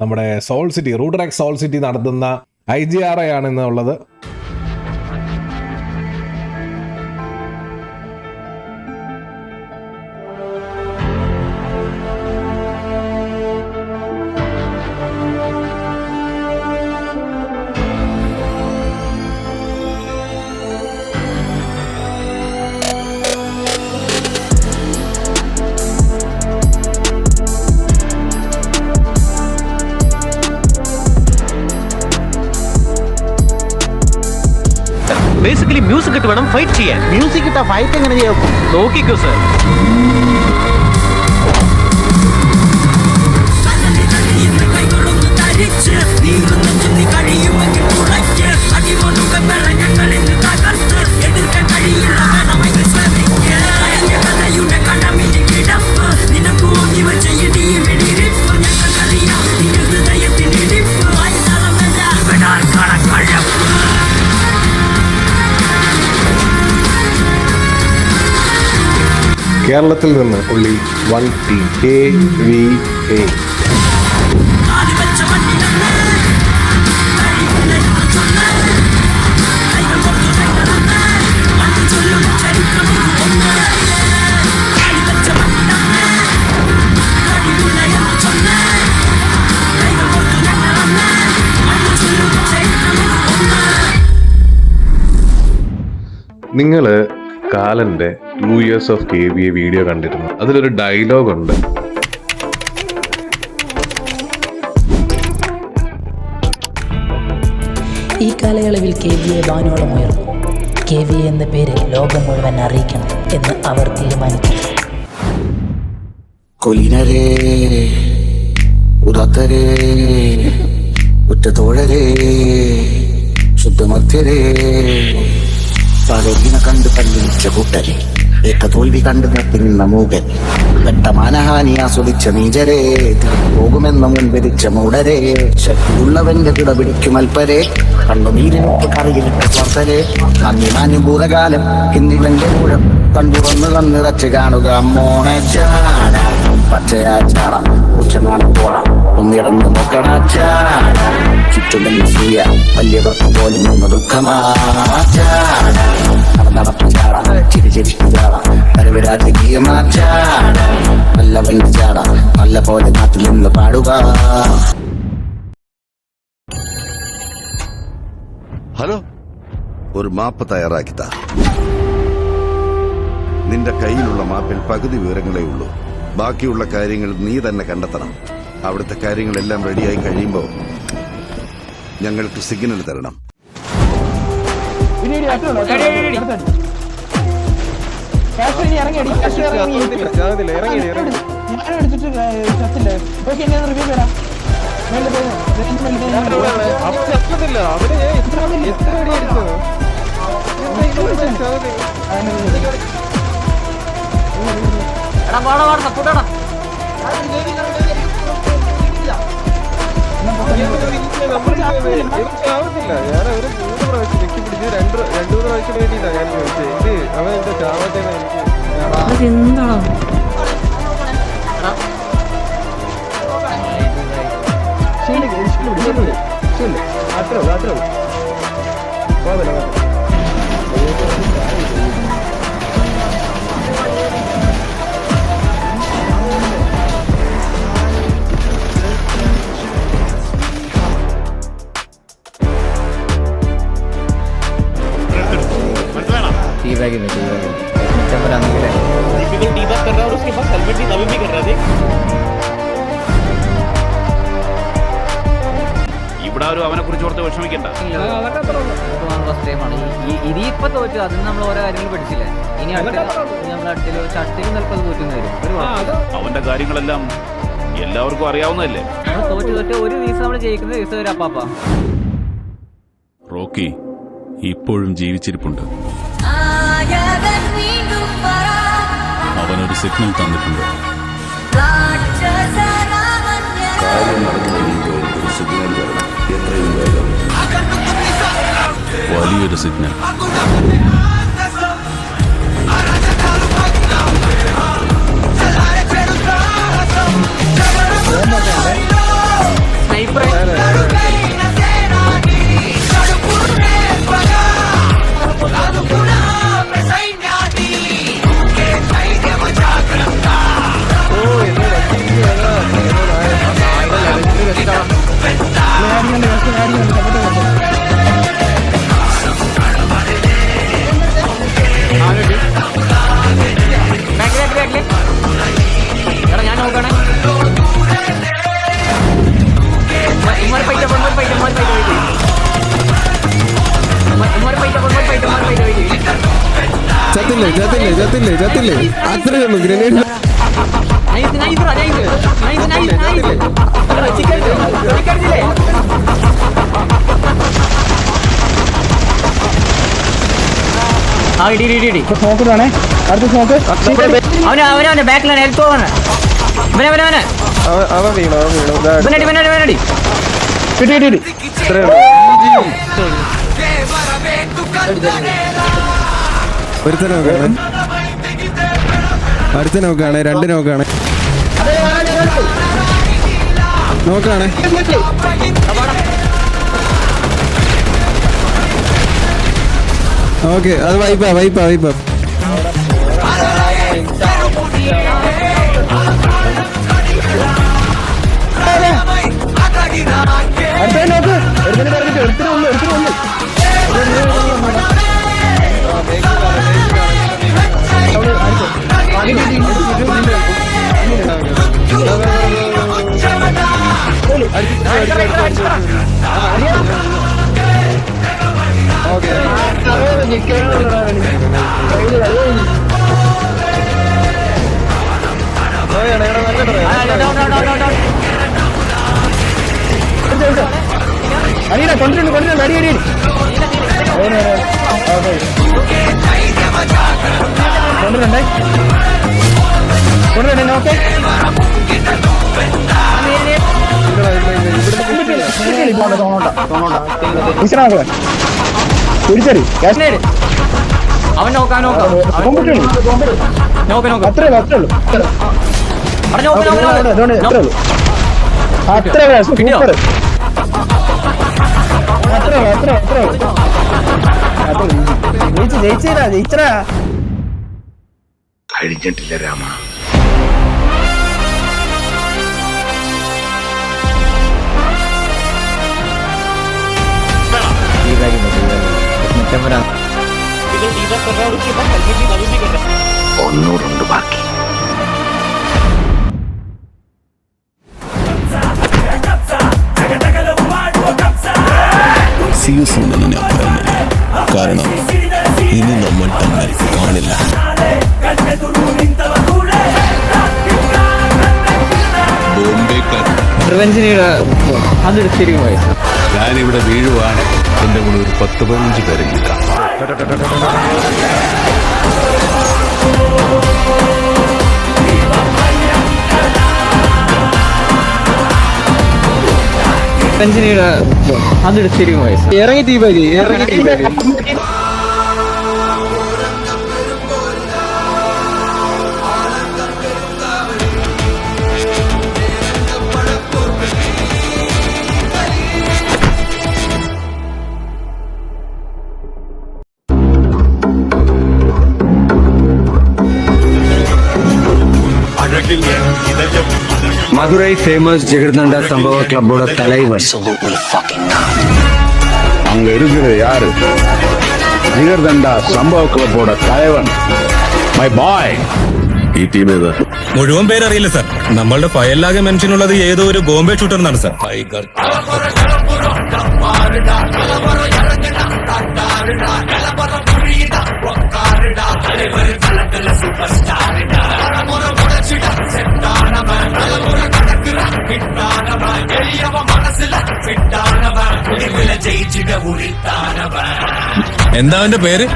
നമ്മുടെ soul city റൂഡറെക്സ് soul city നടത്തുന്ന ഐ ജി ആർ ഐ ആണ് ഇന്നുള്ളത് ബേസിക്കലി മ്യൂസിക് ഇട്ട് വേണം ഫൈറ്റ് ചെയ്യാൻ. മ്യൂസിക് ഇട്ട ഫൈറ്റ് എങ്ങനെ ചെയ്യാം? നോക്കിക്കോ സർ കേരളത്തിൽ നിന്ന് ഉള്ളി one team A V A നിങ്ങൾ കാലന്റെ two years of K V A video കണ്ടിരുന്നു. അതിലൊരു ഡയലോഗ് ഉണ്ട്. ഈ കാലയളവിൽ കെ വി എ വാനോളം ഉയർന്നു. കെ വി എ എന്ന പേര് ലോകം മുഴുവൻ അറിയിക്കണം എന്ന് അവർ തീരുമാനിച്ചു കൊലിനരേ ഉദാത്തരേ ഉറ്റത്തോഴരേ ശുദ്ധമധ്യരേ പകലിനെ കണ്ട് പല്ലിച്ച കൂട്ടരെ. ഏക തോൽവി കണ്ട് നിന്ന മൂകൻ. പെട്ട മാനഹാനി ആസ്വദിച്ച നീചരെ പോകുമെന്ന മുൻപിരിച്ച മൂടരെ ശക്തിയുള്ളവന്റെ കിട പിടിക്കും അൽപ്പരെ കണ്ണുനീരിനൊക്കെ കറിയിലിട്ട സ്വർത്തരെ നന്ദി മാന്യം ഭൂതകാലം ഇന്നിവന്റെ മൂഴം കണ്ണിറച്ച് കാണുക മോണ ചാട പച്ചയാ ചാട ഉച്ചനാണ് പോണം ഒന്നിടന്ന് നോക്കണാച്ച ചുറ്റുമെന്ന് സൂയ വലിയ ഭക്തി പോലെ നിന്ന് ദുഃഖമാ ചാട നടന്നടപ്പ് ചാട ചിരി ചിരി ചാട. വരവിരാജകീയമാ ചാട നല്ലവന്റെ ചാട നല്ല പോലെ നാട്ടിൽ നിന്ന് പാടുക. ഹലോ ഒരു മാപ്പ് തയ്യാറാക്കിത്ത. നിന്റെ കയ്യിലുള്ള മാപ്പിൽ പകുതി വിവരങ്ങളേ ഉള്ളൂ. ബാക്കിയുള്ള കാര്യങ്ങൾ നീ തന്നെ കണ്ടെത്തണം. അവിടുത്തെ കാര്യങ്ങളെല്ലാം റെഡിയായി കഴിയുമ്പോൾ ഞങ്ങൾക്ക് സിഗ്നൽ തരണം. എനിക്കാവത്തില്ല ഞാൻ അവർ മൂന്ന് പ്രാവശ്യം ഞെക്കി പിടിച്ച് രണ്ട് മൂന്ന് പ്രാവശ്യം വേണ്ടിയില്ല ഞാൻ ഇത് അവൻ എന്താ ചാവാത്തേന്ന് എനിക്ക് അത്രേ ഉള്ളൂ. അത്രേ ഉള്ളൂ കുഴപ്പമില്ല കുഴപ്പമില്ല ആരും അവനെ കുറിച്ച് ഓർത്ത് വിഷമിക്കണ്ട. ഇനിയിപ്പോ തോറ്റു. അതിന് നമ്മൾ ഓരോ കാര്യങ്ങൾ പഠിച്ചില്ലേ? ഇനി അടുത്ത നമ്മൾ നിൽപ്പത് തോറ്റുന്ന വരും. അവന്റെ കാര്യങ്ങളെല്ലാം എല്ലാവർക്കും അറിയാവുന്നതല്ലേ? നമ്മൾ തോറ്റ് തോറ്റ് ഒരു ദിവസം നമ്മൾ ജയിക്കുന്ന ദിവസം വരും അപ്പാപ്പ. റോക്കി ഇപ്പോഴും ജീവിച്ചിരിപ്പുണ്ട്. അവനൊരു സിഗ്നൽ തന്നിട്ടുണ്ട്. രാക്ഷസരാമന്യൻ കാര്യം നടന്നു കഴിയുമ്പോൾ എനിക്കൊരു സിഗ്നൽ വലിയൊരു സിഗ്നൽ ചത്തില്ലേ ചത്തില്ലേ? അത്രേ ഉള്ളൂ ഗ്രനേഡ്. അവന് ബാക്കിലാണ് ഹെൽത്ത് പോവാണ് അവൻ വീണു അവൻ വീണു. ഇവനടി ഇവനടി ഇവനടി ഇത്രേ ഉള്ളൂ. ഒരുത്ത നോക്കാണ് അടുത്ത നോക്കാണ് രണ്ട് നോക്കാണ്. നോക്കാണ്. ഓക്കെ അത് വൈപ്പാ വൈപ്പാ വൈപ്പാ. എടുത്തിട്ട് നോക്കാം ഓക്കെ. അടിയുടെ കൊണ്ടിട്ടുണ്ട് കൊണ്ടിട്ടുണ്ട് അടി അടി നോക്കാം. നോക്ക നോക്ക. അത്രേ അത്രേ ഉള്ളൂ. അത്രേ നോക്ക്. നോക്ക് നോക്ക് ജയിച്ചടാ കഴിഞ്ഞിട്ടില്ല രാമ ഒന്നൂറുണ്ട് ബാക്കി സീരിയസ് ഉണ്ടെന്ന് ഞാൻ പറയുന്നില്ല കാരണം ഇനി നമ്മൾ തമ്മിൽ കാണില്ല. ഞാനിവിടെ വീഴുവാണ്. എന്റെ കൂടെ ഒരു പത്ത് പതിനഞ്ച് പേരെ നിൽക്കാം. അതെടുത്തിരിക്കും ഇറങ്ങി തീപാരി ഇറങ്ങി തീപാരി மதுரை ஃபேமஸ் ஜெகர்தண்டா சம்பவ கிளப்போட தலைவர் அங்க இருக்கிறது யாரு ஜிகர்தண்டா சம்பவ கிளப்போட தலைவன் மை பாய் ഈ ടീം ഏതാ മുഴുവൻ പേരറിയില്ല സാർ നമ്മളുടെ ഫയലിലാകെ മെൻഷൻ ഉള്ളത് ഏതോ ഒരു ബോംബെ ഷൂട്ടർ എന്നാണ് സാർ എന്താ അവന്റെ പേര്?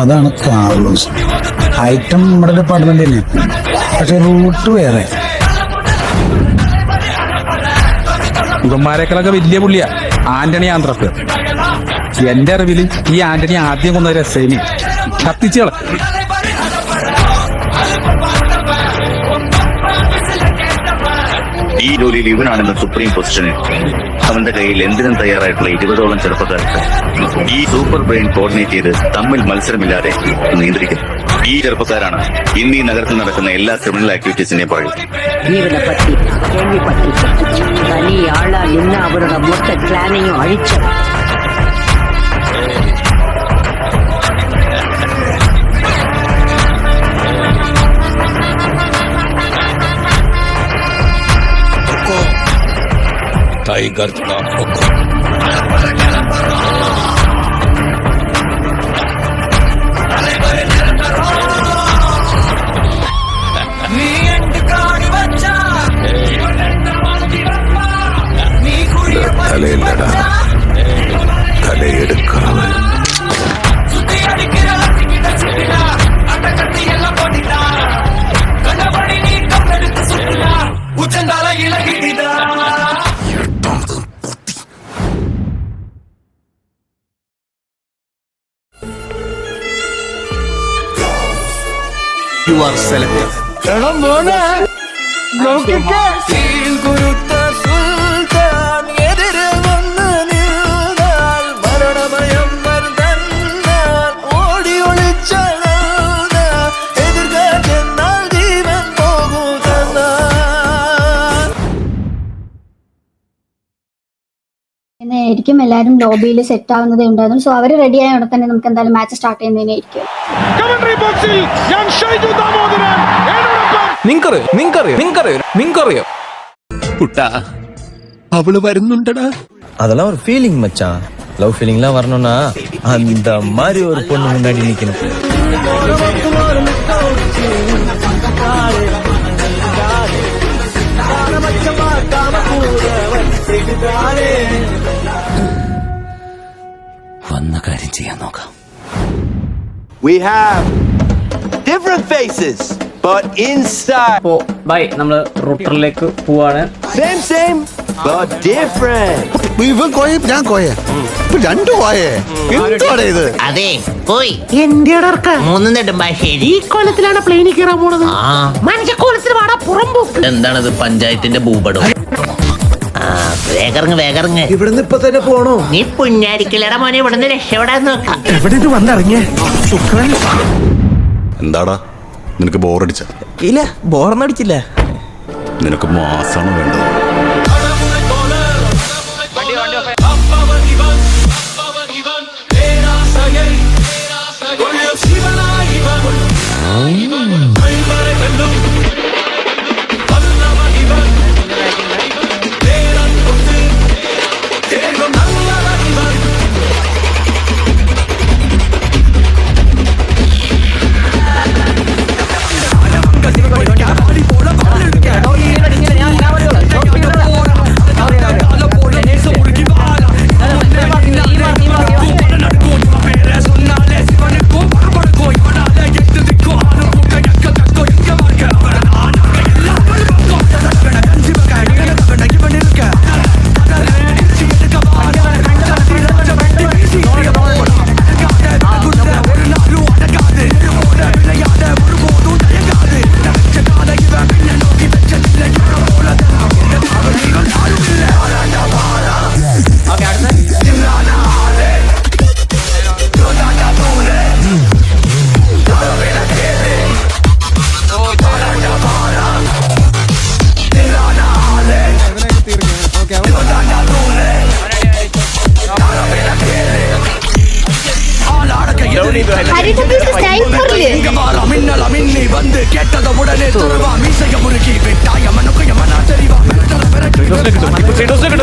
അതാണ് കാർലോസ് ഐറ്റം നമ്മുടെ ഡിപ്പാർട്ട്മെന്റ് തന്നെ പക്ഷെ റൂട്ട് വേറെ. ഇവന്മാരെക്കാളൊക്കെ വലിയ പുള്ളിയാ. ആന്റണി ആന്ത്രപ്പ് എന്റെ അറിവിൽ ഈ ആന്റണി ആദ്യം കൊന്ന രസേനി കത്തിച്ചോളെ. ഈ ജോലിയിൽ ഇവനാണെന്ന് സുപ്രീം പൊസിഷനിൽ അവന്റെ കയ്യിൽ എന്തിനും തയ്യാറായിട്ടുള്ള ഇരുപതോളം ചെറുപ്പക്കാർക്ക് ഈ സൂപ്പർ ബ്രെയിൻ കോർഡിനേറ്റ് ചെയ്ത് തമ്മിൽ മത്സരമില്ലാതെ നിയന്ത്രിക്കും. ഈ ചെറുപ്പക്കാരാണ് ഇന്ന് ഈ നഗരത്തിൽ നടക്കുന്ന എല്ലാ ക്രിമിനൽ ആക്ടിവിറ്റീസിന്റെ പുറകിൽ പറ്റി അവരുടെ മൊത്ത പ്ലാനിങ്ങും അഴിച്ചത് टाइगर का യു ആർ സെലക്ടഡ് എല്ലാവരും ലോബിയിൽ സെറ്റ് ആവുന്നതേ ഉണ്ടായിരുന്നു സോ അവർ റെഡി ആയ ഉടനെ തന്നെ നമുക്ക് എന്തായാലും മാച്ച് സ്റ്റാർട്ട് ചെയ്യുന്നതിനായിരിക്കും നിങ്ങറിയോ നിങ്ങറിയോ നിങ്ങറിയോ നിങ്ങറിയോ അവള് വരുന്നുണ്ടടാ அதெல்லாம் ஒரு ஃபீலிங் மச்சான் லவ் ஃபீலிங்லாம் வரணும்னா அந்த மாதிரி ஒரு பொண்ணு முன்னாடி நிக்கணும் വന്ന കാര്യം ചെയ്യാൻ നോക്കാം. We have different faces, but inside oh bye നമ്മൾ റൂട്ടറിലേക്ക് പോവാണ്. Same same, but different. ഇവൻ കോയ ഞാൻ കോയ. ഇപ്പൊ രണ്ടു കോയേ. എന്താണ് ഇത്? അതെ പോയി. മൂന്ന് നെടുമ്പാശ്ശേരി ഈ കൊല്ലത്തിലാണ് പ്ലെയിനിൽ കയറാൻ പോണത്. മനുഷ്യ കോലത്തിൽ വാടാ പുറംപോക്ക് എന്താണത് പഞ്ചായത്തിന്റെ ഭൂപടം? വേഗറങ്ങ് വേഗറങ്ങ്. ഇവിടുന്ന് ഇപ്പൊ തന്നെ പോണോ? നീ പുഞ്ഞാരിക്കലട മോനെ ഇവിടുന്ന് രക്ഷപ്പെടാൻ നോക്കാം. എവിടെ വന്നിറങ്ങിയ? എന്താടാ? നിനക്ക് ബോറടിച്ച? ഇല്ല ബോറന്നടിച്ചില്ല നിനക്ക് മാസാണ് വേണ്ടത്.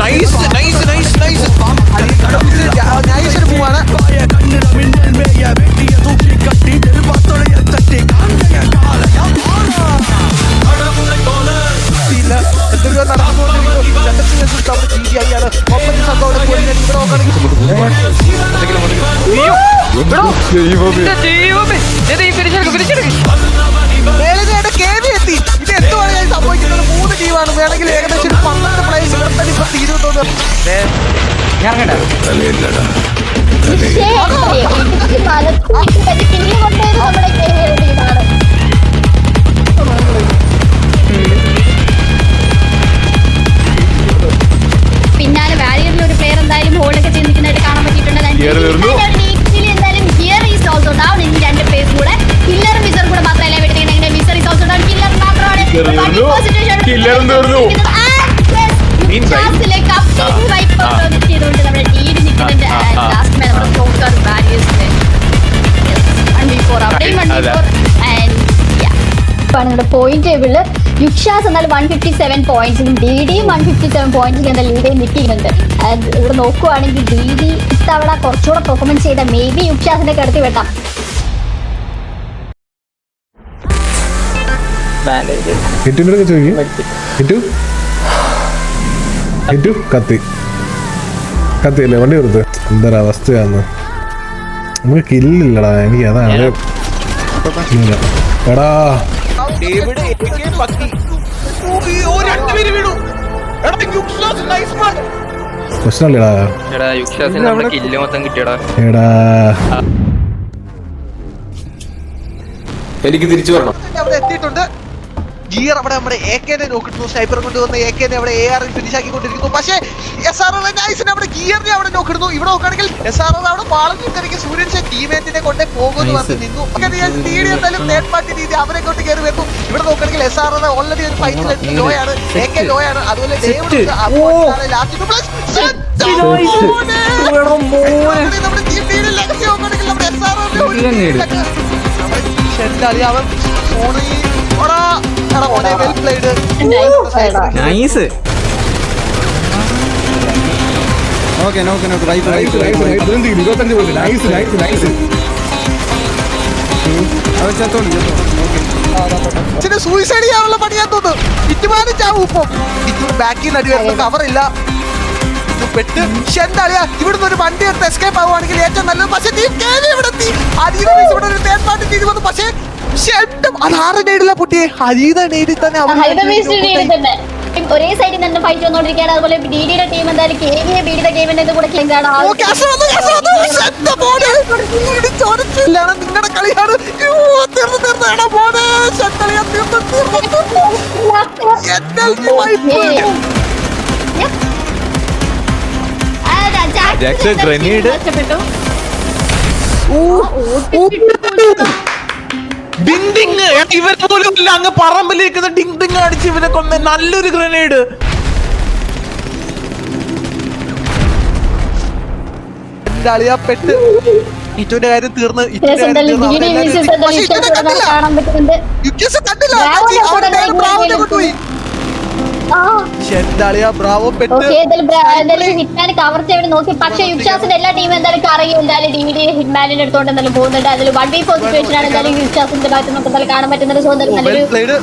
നൈസ് നൈസ് നൈസ് നൈസ് സംഭവിക്കുന്നത് പിന്നാലെ വാരിയറിൽ ഒരു പ്ലെയർ എന്തായാലും ഹോളൊക്കെ ചെയ്ത് നിൽക്കുന്നതായിട്ട് കാണാൻ പറ്റിയിട്ടുണ്ട്. കില്ലറും മിസർ ലാസ്റ്റിലേക്ക് അപ്ഡേറ്റ് വൈപ്പ് ഔട്ട് ചെയ്തുകൊണ്ട് നമ്മുടെ ടീം നിൽക്കുന്നുണ്ട് ലാസ്റ്റ് മാൻ നമ്മുടെ ടോക്കർ വാരിയേഴ്സിന്റെ വൺ ബി ഫോർ അവിടെയും വൺ ബി ഫോർ ആൻഡ് നമ്മുടെ പോയിന്റ് ടേബിളിൽ യുക്ഷാസ് എന്നാൽ വൺ ഫിഫ്റ്റി സെവൻ പോയിന്റ്സിലും ഡി ഡിയും വൺ ഫിഫ്റ്റി സെവൻ പോയിന്റ്സിലും എന്താ ലീഡ് നിൽക്കുന്നുണ്ട് ഇവിടെ നോക്കുവാണെങ്കിൽ ഡി ഡി ഇത്തവണ കുറച്ചുകൂടെ പെർഫോമൻസ് ചെയ്ത മേ ബി യുക്ഷാസിനെ കടത്തി വെട്ടാം. ചോദിക്കും. ഹിറ്റു കത്തി. കത്തി അല്ലേ വണ്ടി കൊടുത്ത് എന്തൊരവസ്ഥയാന്ന്. നമുക്ക് കില്ലില്ലടാ. എനിക്ക് അതാണ്. എടാ. പ്രശ്നമില്ലടാ. എടാ. എനിക്ക് തിരിച്ചു വരണം. അവിടെ എത്തിയിട്ടുണ്ട്. ഗിയർ അവിടെ നമ്മുടെ എ കെനെ നോക്കിയിരുന്നു സ്നൈപ്പർ കൊണ്ടുവന്ന എ കെനെ അവിടെ എ ആർ ഫിനിഷ് ആക്കിക്കൊണ്ടിരിക്കുന്നു പക്ഷേ എസ് ആർ എൽ നൈസിനെ അവിടെ ഗിയറിനെ അവിടെ നോക്കിടുന്നു ഇവിടെ നോക്കുകയാണെങ്കിൽ എസ് ആർ എൽ അവിടെ പാളത്തിൽ തിരക്കി സൂര്യൻ ടീമേറ്റിനെ കൊണ്ട് പോകുന്നു പറഞ്ഞ് നിന്നു ലീഡ് എന്തായാലും തേർഡ് പാർട്ടി രീതി അവരെ കൊണ്ട് കയറി വരുന്നു ഇവിടെ നോക്കുകയാണെങ്കിൽ എസ് ആർ ഓൾറെഡി ഒരു ഫൈനൽ ലോ ആണ് എ കെ ആണ് അതുപോലെ ലാസ്റ്റ് പ്ലസ് നമ്മുടെ ടീം ലീഡ് ലെഗസി നോക്കുകയാണെങ്കിൽ നമ്മുടെ എസ് ആർ ഷെഡാളി അവൻ ഫോണിൽ നൈസ് ഓക്കെ നോക്ക് നോക്ക് റൈറ്റ് റൈറ്റ് റൈറ്റ് ഇരുപത്തഞ്ച് പോയി നൈസ് നൈസ് നൈസ് അത് ചത്തോളൂ ഇച്ചിരി സൂയിസൈഡ് ചെയ്യാനുള്ള പണിയാൻ തോന്നുന്നു. ഇറ്റുമാനും ചാവും ഇപ്പം ഇറ്റു ബാക്കിൽ നിന്ന് അടി വരുന്നു. കവറില്ല പെട്ട്. ഷെന്താളിയാ ഇവിടുന്ന് ഒരു വണ്ടി എടുത്ത് എസ്കേപ്പ് ആവുകയാണെങ്കിൽ ഏറ്റവും നല്ലത് പക്ഷേ ടീം കേവി ഇവിടെ എത്തി അതീത വീസ് ഇവിടെ ഒരു തേർഡ് പാർട്ടി ടീം വന്നു. പക്ഷേ ഷെഡും അത് ആറ് നേടില്ല പൊട്ടിയെ? ഹരീത നേടി തന്നെ തന്നെ. ഒരേ സൈഡിൽ നിന്ന് ഫൈറ്റ് വന്നോണ്ടിരിക്കുകയാണ് അതുപോലെ ഡി ഡിയുടെ ടീം എന്തായാലും കെ വി ബി ഡിയുടെ ടീമിന്റെ കൂടെ. ഇടിച്ചൊരച്ചില്ലാണ് നിങ്ങളുടെ കളിയാണ് തീർന്നു തീർന്നു. എടാ മോനെ ഷെട്ടളിയാ തീർന്നു. തീർന്നു NLG ഓ ഓ. ഡിങ്. ഇവരെ പോലും ഇല്ല അങ്ങ് പറമ്പിലിരിക്കുന്ന ഡിങ് ഡിങ് അടിച്ച് ഇവരെ കൊന്ന നല്ലൊരു ഗ്രനേഡ് എന്റെ അളിയാ പെട്ട്? ഇറ്റുവിന്റെ കാര്യം തീർന്ന് ഇറ്റുവിന്റെ കാര്യം തീർന്ന് കണ്ടില്ല. ബ്രാവോ ഹിറ്റ്മാൻ കവർ ചെയ്ത് നോക്കി. പക്ഷേ യുക്ഷാസിന്റെ എല്ലാ ടീമും എന്തായാലും അറിയും. എന്തായാലും ഡി ഡി ഹിറ്റ്മാനിന്റെ അടുത്തോണ്ട് എന്തായാലും പോകുന്നുണ്ട്. അതിൽ വൺ ഫോർ സിറ്റുവേഷൻ ആണ്. എന്തായാലും യുക്ഷാസിന്റെ ഭാഗത്ത് നമുക്ക് എന്തായാലും കാണാൻ പറ്റുന്നത് സോ എന്തായാലും വെൽ നല്ലൊരു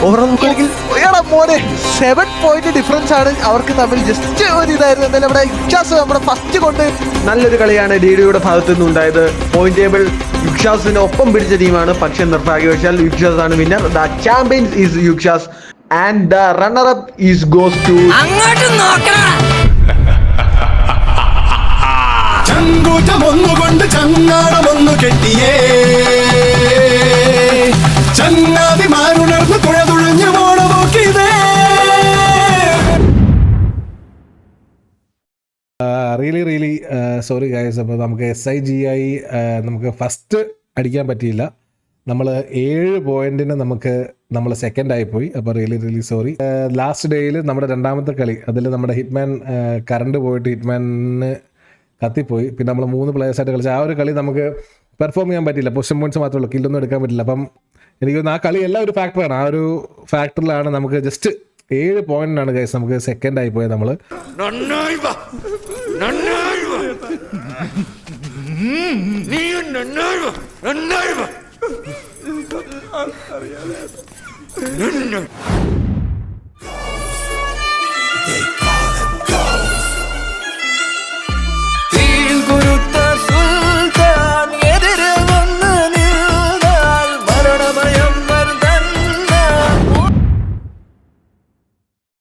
ഓവറോൾ നോക്കുകയാണെങ്കിൽ എടാ മോനെ. സെവൻ പോയിന്റ് ഡിഫറൻസ് ആണ് അവർക്ക് തമ്മിൽ. ജസ്റ്റ് ഒരു ഇതായിരുന്നു. എന്തായാലും നമ്മുടെ ഇക്ഷാസ് നമ്മുടെ ഫസ്റ്റ് കൊണ്ട് നല്ലൊരു കളിയാണ് ഡി ഡിയുടെ ഭാഗത്തു നിന്നുണ്ടായത് പോയിന്റ് ടേബിൾ യുക്ഷാസിന് ഒപ്പം പിടിച്ച ടീമാണ് പക്ഷെ നിർഭാഗ്യവശാൽ യുക്ഷാസ് ആണ് winner the champions is യുക്ഷാസ് and the runner up is goes to അങ്ങോട്ട് ചങ്കൂറ്റമൊന്നുകൊണ്ട് ചങ്ങാടമൊന്നു കെട്ടിയേ. ചങ്ങാതിമാരുണർന്ന് റിയലി റിയലി സോറി ഗായസ് അപ്പോൾ നമുക്ക് എസ് ഐ ജി ഐ നമുക്ക് ഫസ്റ്റ് അടിക്കാൻ പറ്റിയില്ല. നമ്മൾ ഏഴ് പോയിന്റിന് നമുക്ക് നമ്മൾ സെക്കൻഡ് ആയിപ്പോയി അപ്പോൾ റിയലി റിയലി സോറി ലാസ്റ്റ് ഡേയിൽ നമ്മുടെ രണ്ടാമത്തെ കളി അതിൽ നമ്മുടെ ഹിറ്റ്മാൻ കറണ്ട് പോയിട്ട് ഹിറ്റ്മാന് കത്തിപ്പോയി. പിന്നെ നമ്മൾ മൂന്ന് പ്ലേയേഴ്സായിട്ട് കളിച്ച ആ ഒരു കളി നമുക്ക് പെർഫോം ചെയ്യാൻ പറ്റില്ല പൊസിഷൻ പോയിന്റ്സ് മാത്രമേ ഉള്ളൂ. കില്ലൊന്നും എടുക്കാൻ പറ്റില്ല. അപ്പം എനിക്ക് തോന്നുന്നു ആ കളി എല്ലാം ഒരു ഫാക്ടറാണ് ആ ഒരു ഫാക്ടറിലാണ് നമുക്ക് ജസ്റ്റ് ഏഴ് പോയിന്റിനാണ് ഗൈസ് നമുക്ക് സെക്കൻഡ് ആയി പോയത് നമ്മൾ